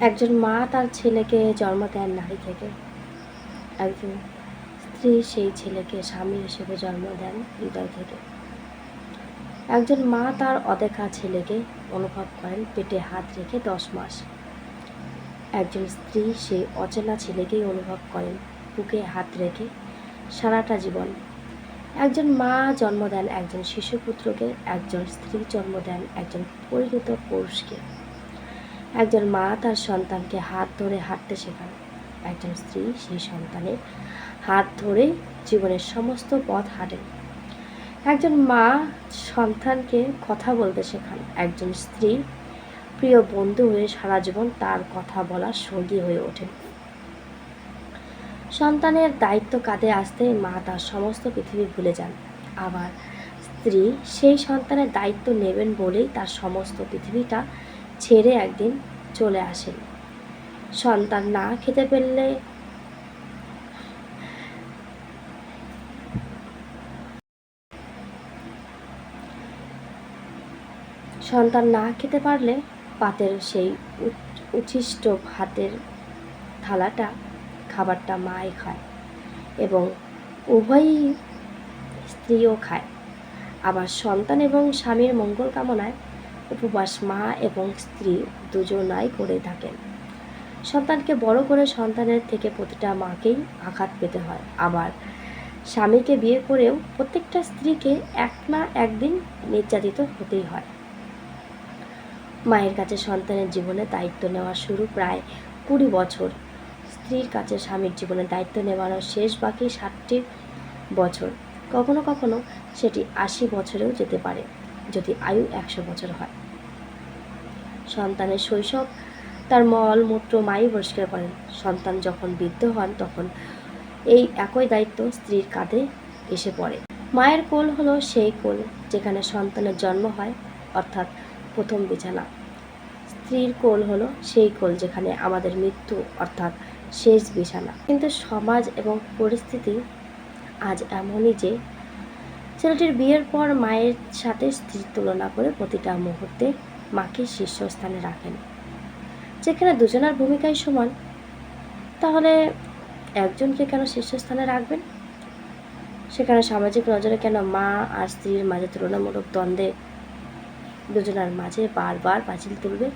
একজন মা তার ছেলেকে জন্ম দেন নারী থেকে। একজন স্ত্রী সেই ছেলেকে স্বামী হিসেবে জন্ম দেন হৃদয় থেকে। একজন মা তার অদেখা ছেলেকে অনুভব করেন পেটে হাত রেখে দশ মাস। একজন স্ত্রী সেই অচেনা ছেলেকেই অনুভব করেন বুকে হাত রেখে সারাটা জীবন। একজন মা জন্ম দেন একজন শিশুপুত্রকে, একজন স্ত্রী জন্ম দেন একজন পরিণত পুরুষকে। একজন মা তার সন্তানকে হাত ধরে হাঁটতে শেখান। একজন স্ত্রী সেই সন্তানের হাত ধরে জীবনের সমস্ত পথ হাঁটেন। একজন মা সন্তানকে কথা বলতে শেখান। একজন স্ত্রী প্রিয় বন্ধু হয়ে সারা জীবন তার কথা বলার সঙ্গী হয়ে ওঠেন। সন্তানের দায়িত্ব কাঁধে আসতে মা তার সমস্ত পৃথিবী ভুলে যান। আবার স্ত্রী সেই সন্তানের দায়িত্ব নেবেন বলেই তার সমস্ত পৃথিবীটা ছেড়ে একদিন চলে আসেন। সন্তান না খেতে পেলে সন্তান না খেতে পারলে পাতের সেই উচ- উচ্ছিষ্ট ভাতের থালাটা, খাবারটা মাই খায় এবং উভয়ই স্ত্রীও খায়। আবার সন্তান এবং স্বামীর মঙ্গল কামনায় উপবাস মা এবং স্ত্রী দুজনাই করে থাকেন। সন্তানকে বড় করে সন্তানের থেকে প্রতিটা মাকেই আঘাত পেতে হয়। আবার স্বামীকে বিয়ে করেও প্রত্যেকটা স্ত্রীকে এক না একদিন নির্যাতিত হতেই হয়। মায়ের কাছে সন্তানের জীবনে দায়িত্ব নেওয়া শুরু প্রায় কুড়ি বছর। স্ত্রীর কাছে স্বামীর জীবনে দায়িত্ব নেওয়ানোর শেষ বাকি ষাটটি বছর। কখনো কখনো সেটি আশি বছরেও যেতে পারে। যদি আয়ু একশো বছর হয়। সন্তানের শৈশব তার মল, মূত্র, মাই পরিষ্কার করেন। সন্তান যখন বৃদ্ধ হন, তখন এই একই দায়িত্ব স্ত্রীর কাঁধে এসে পড়ে। মায়ের কোল হলো সেই কোল যেখানে সন্তানের জন্ম হয়, অর্থাৎ প্রথম বিছানা। স্ত্রীর কোল হলো সেই কোল যেখানে আমাদের মৃত্যু, অর্থাৎ শেষ বিছানা। কিন্তু সমাজ এবং পরিস্থিতি আজ এমনই যে ছেলেটির বিয়ের পর মায়ের সাথে স্ত্রীর তুলনা করে প্রতিটা মুহূর্তে মাকে শীর্ষস্থানে রাখেন। যেখানে দুজনের ভূমিকাই সমান, তাহলে একজনকে কেন শীর্ষস্থানে রাখবেন? সেখানে সামাজিক নজরে কেন মা আর স্ত্রীর মাঝে তুলনামূলক দ্বন্দ্বে দুজনের মাঝে বারবার পাঁচিল তুলবে?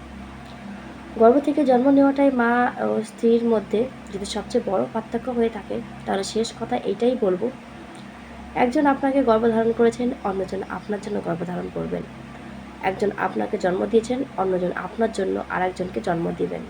গর্ভ থেকে জন্ম নেওয়াটাই মা ও স্ত্রীর মধ্যে যদি সবচেয়ে বড় পার্থক্য হয়ে থাকে, তাহলে শেষ কথা এটাই বলব একজন আপনাকে গর্ভধারণ করেছেন, অন্যজন আপনার জন্য গর্ভধারণ করবেন। একজন আপনাকে জন্ম দিয়েছেন, অন্যজন আপনার জন্য আরেকজনকে জন্ম দিবেন।